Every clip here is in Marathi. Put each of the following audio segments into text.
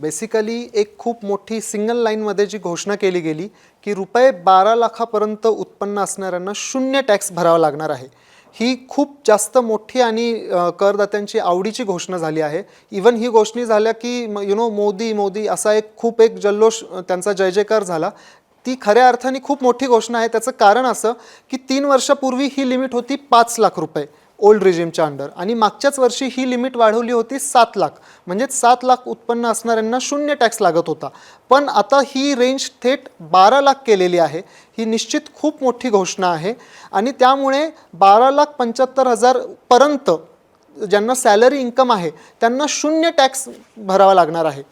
बेसिकली एक खूप मोठी सिंगल लाईनमध्ये जी घोषणा केली गेली की रुपये बारा लाखापर्यंत उत्पन्न असणाऱ्यांना शून्य टॅक्स भरावा लागणार आहे. ही खूप जास्त मोठी आणि करदात्यांची आवडीची घोषणा झाली आहे. इवन ही घोषणा झाल्या की यु नो मोदी मोदी असा एक खूप एक जल्लोष त्यांचा जय जयकार झाला. ती खऱ्या अर्थाने खूप मोठी घोषणा आहे. त्याचं कारण असं की तीन वर्षापूर्वी ही लिमिट होती पाच लाख रुपये. ओल्ड रिजिमच्या अंडर आणि मागच्याच वर्षी ही लिमिट वाढवली होती सात लाख. म्हणजेच सात लाख उत्पन्न असणाऱ्यांना शून्य टॅक्स लागत होता. पण आता ही रेंज थेट बारा लाख केलेली आहे. ही निश्चित खूप मोठी घोषणा आहे. आणि त्यामुळे बारा लाख पंच्याहत्तर हजारपर्यंत ज्यांना सॅलरी इन्कम आहे त्यांना शून्य टॅक्स भरावा लागणार आहे.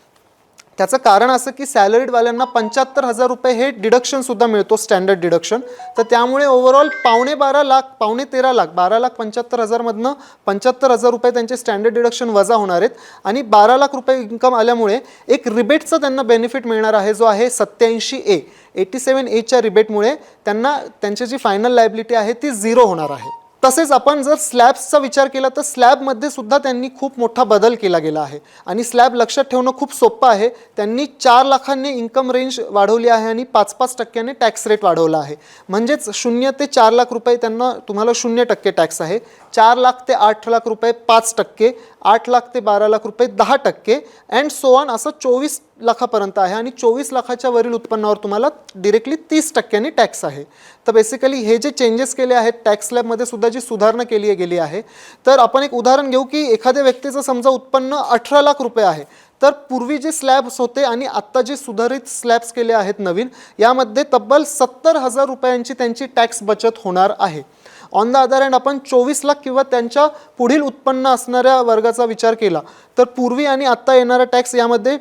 त्याचं कारण असं की सॅलरीडवाल्यांना पंच्याहत्तर हजार रुपये हे डिडक्शनसुद्धा मिळतो स्टँडर्ड डिडक्शन तर त्यामुळे ओव्हरऑल पावणे बारा लाख पावणे तेरा लाख बारा लाख पंच्याहत्तर हजारमधनं पंच्याहत्तर हजार रुपये त्यांचे स्टँडर्ड डिडक्शन वजा होणार आहेत. आणि बारा लाख रुपये इन्कम आल्यामुळे एक रिबेटचं त्यांना बेनिफिट मिळणार आहे जो आहे सत्याऐंशी ए एटी सेवन एच्या रिबेटमुळे त्यांना त्यांची जी फायनल लायबिलिटी आहे ती झिरो होणार आहे. तसेच आपण जर स्लॅब्सचा विचार केला तर स्लॅबमध्ये सुद्धा त्यांनी खूप मोठा बदल केला गेला आहे. आणि स्लॅब लक्षात ठेवणं खूप सोपं आहे. त्यांनी चार लाखांनी इन्कम रेंज वाढवली आहे आणि पाच पाच टक्क्याने टॅक्स रेट वाढवला आहे. म्हणजेच शून्य ते चार लाख रुपये त्यांना तुम्हाला शून्य टक्के टॅक्स आहे. चार लाख ते आठ लाख रुपये पाच टक्के आठ लाख ते बारा लाख रुपये दहा टक्के अँड सो ऑन असं चोवीस लाखापर्यंत आहे. आणि चोवीस लाखाच्या वरील उत्पन्नावर तुम्हाला डिरेक्टली तीस टक्क्यांनी टॅक्स आहे. तर बेसिकली हे जे चेंजेस केले आहेत टॅक्स स्लॅबमध्ये सुद्धा जी सुधारणा केली गेली आहे. तर आपण एक उदाहरण घेऊ की एखाद्या व्यक्तीचं समजा उत्पन्न अठरा लाख रुपये आहे. तर पूर्वी जे स्लॅब्स होते आणि आत्ता जे सुधारित स्लॅब्स केले आहेत नवीन यामध्ये तब्बल सत्तर हजार रुपयांची त्यांची टॅक्स बचत होणार आहे. ऑन द अदर हँड आपण चोवीस लाख किंवा त्यांच्या पुढील उत्पन्न असणाऱ्या वर्गाचा विचार केला तर पूर्वी आणि आत्ता येणारा टॅक्स यामध्ये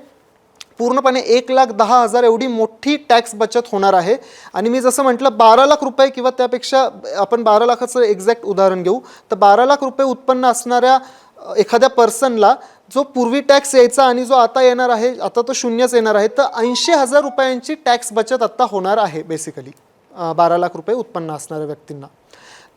पूर्णपणे एक लाख दहा हजार एवढी मोठी टॅक्स बचत होणार आहे. आणि मी जसं म्हटलं बारा लाख रुपये किंवा त्यापेक्षा आपण बारा लाखाचं एक्झॅक्ट उदाहरण घेऊ तर बारा लाख रुपये उत्पन्न असणाऱ्या एखाद्या पर्सनला जो पूर्वी टॅक्स यायचा आणि जो आता येणार आहे आता तो शून्यच येणार आहे तर ऐंशी हजार रुपयांची टॅक्स बचत आत्ता होणार आहे बेसिकली बारा लाख रुपये उत्पन्न असणाऱ्या व्यक्तींना.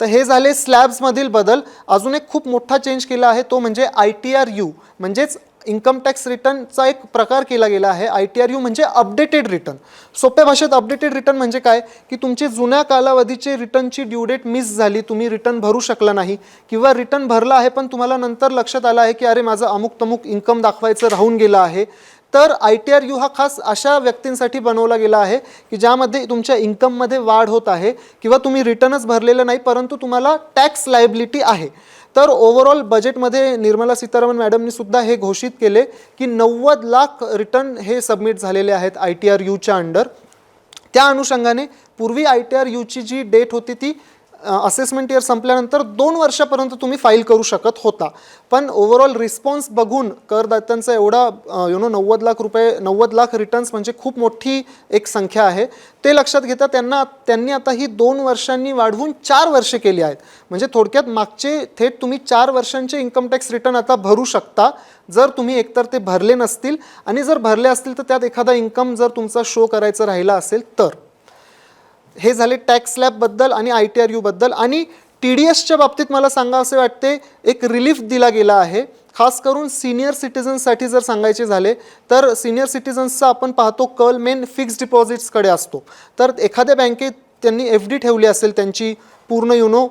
तर हे झाले स्लॅब्समधील बदल. अजून एक खूप मोठा चेंज केला आहे तो म्हणजे आय टी आर यू म्हणजेच इन्कम टॅक्स रिटर्नचा एक प्रकार केला गेला आहे. आय टी आर यू म्हणजे अपडेटेड रिटर्न सोप्या भाषेत अपडेटेड रिटर्न म्हणजे काय? की तुमची जुन्या कालावधीचे रिटर्नची ड्यू डेट मिस झाली तुम्ही रिटर्न भरू शकला नाही. किंवा रिटर्न भरला आहे पण तुम्हाला नंतर लक्षात आलं आहे की अरे माझं अमुक तमुक इन्कम दाखवायचं राहून गेलं आहे. तर आय टी आर यू हा खास अशा व्यक्तींसाठी बनवला गेला आहे की ज्यामध्ये तुमच्या इन्कममध्ये वाढ होत आहे किंवा तुम्ही रिटर्नच भरलेलं नाही परंतु तुम्हाला टॅक्स लायबिलिटी आहे. तर ओव्हरऑल बजेटमध्ये निर्मला सीतारामन मॅडमनी सुद्धा हे घोषित केले की नव्वद लाख रिटर्न हे सबमिट झालेले आहेत आय टी आर यूच्या अंडर त्या अनुषंगाने पूर्वी आय टी आर यूची जी डेट होती ती असेसमेंट इयर संपल्यानंतर दोन वर्षापर्यंत तुम्ही फाईल करू शकत होता. पण ओव्हरऑल रिस्पॉन्स बघून करदात्यांचा एवढा यु नो नव्वद लाख रुपये नव्वद लाख रिटर्न्स म्हणजे खूप मोठी एक संख्या आहे. ते लक्षात घेता त्यांना त्यांनी आता ही दोन वर्षांनी वाढवून चार वर्षे केली आहेत. म्हणजे थोडक्यात मागचे थेट तुम्ही चार वर्षांचे इन्कम टॅक्स रिटर्न आता भरू शकता. जर तुम्ही एकतर ते भरले नसतील आणि जर भरले असतील तर त्यात एखादा इन्कम जर तुमचा शो करायचा राहिला असेल तर. हे झाले टॅक्स स्लॅबबद्दल आणि आय टी आर यूबद्दल आणि टी डी एसच्या बाबतीत मला सांगा असे वाटते एक रिलीफ दिला गेला आहे. खास करून सिनियर सिटिझन्ससाठी जर सांगायचे झाले तर सिनियर सिटिझन्सचा आपण पाहतो कल मेन फिक्स्ड डिपॉझिट्सकडे असतो. तर एखाद्या बँकेत त्यांनी एफ डी ठेवली असेल त्यांची पूर्ण युनो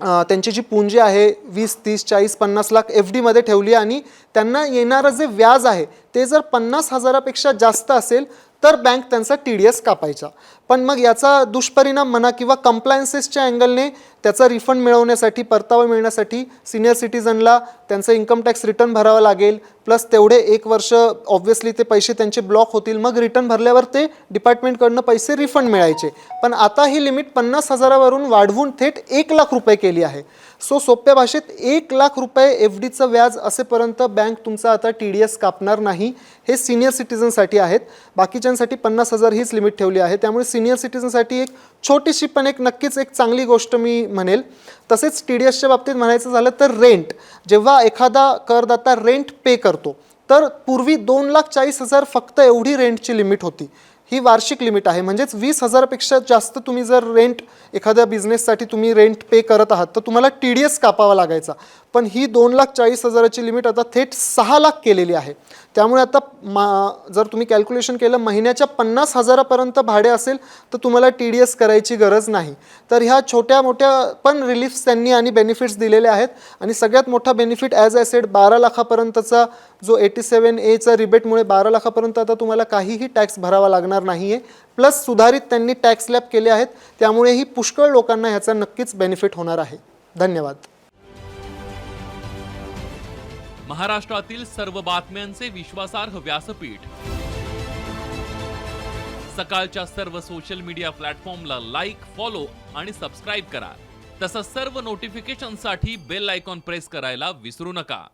त्यांची जी पुंजी आहे वीस तीस चाळीस पन्नास लाख एफ डीमध्ये ठेवली आणि त्यांना येणारं जे व्याज आहे ते जर पन्नास हजारापेक्षा जास्त असेल तर बँक त्यांचा टी डी एस कापायचा. पण मग याचा दुष्परिणाम म्हणा किंवा कम्प्लायन्सेसच्या अँगलने त्याचा रिफंड मिळवण्यासाठी परतावा मिळण्यासाठी सिनियर सिटीजनला त्यांचं इन्कम टॅक्स रिटर्न भरावा लागेल. प्लस तेवढे एक वर्ष ऑब्व्हियसली ते पैसे त्यांचे ब्लॉक होतील. मग रिटर्न भरल्यावर ते डिपार्टमेंटकडनं पैसे रिफंड मिळायचे. पण आता ही लिमिट पन्नास हजारावरून वाढवून थेट एक लाख रुपये केली आहे. सो सोप्या भाषेत एक लाख रुपये एफ डीचं व्याज असेपर्यंत बँक तुमचा आता टी डी एस कापणार नाही. हे सिनियर सिटीजनसाठी आहेत. बाकीच्यांसाठी पन्नास हजार हीच लिमिट ठेवली आहे. त्यामुळे सिनियर सिटीजनसाठी एक छोटीशी पण एक नक्कीच एक चांगली गोष्ट मी म्हणेल. तसेच टी डी एसच्या बाबतीत म्हणायचं झालं तर रेंट जेव्हा एखादा करदाता रेंट पे करतो तर पूर्वी दोन लाख चाळीस हजार फक्त एवढी रेंटची लिमिट होती. ही वार्षिक लिमिट आहे. म्हणजेच वीस हजारापेक्षा जास्त तुम्ही जर रेंट एखाद्या बिझनेससाठी तुम्ही रेंट पे करत आहात तर तुम्हाला टी डी एस कापावा लागायचा. पण ही दोन लाख चाळीस हजाराची लिमिट आता थेट सहा लाख केलेली आहे. त्यामुळे आता मा जर तुम्ही कॅल्क्युलेशन केलं महिन्याच्या पन्नास हजारापर्यंत भाडे असेल तर तुम्हाला टी डी एस करायची गरज नाही. तर ह्या छोट्या मोठ्या पण रिलीफ्स त्यांनी आणि बेनिफिट्स दिलेले आहेत. आणि सगळ्यात मोठा बेनिफिट ॲज ॲसेड सेड बारा लाखापर्यंतचा जो एटी सेवन एचा रिबेटमुळे बारा लाखापर्यंत आता तुम्हाला काहीही टॅक्स भरावा लागणार नाही आहे प्लस सुधारित त्यांनी टॅक्स लॅब केले आहेत. त्यामुळेही पुष्कळ लोकांना ह्याचा नक्कीच बेनिफिट होणार आहे. धन्यवाद. महाराष्ट्रातील सर्व बातम्यांचे विश्वासार्ह व्यासपीठ. सकाळच्या सर्व सोशल मीडिया प्लॅटफॉर्मला लाईक फॉलो आणि सबस्क्राईब करा. तसंच सर्व नोटिफिकेशनसाठी बेल आयकॉन प्रेस करायला विसरू नका.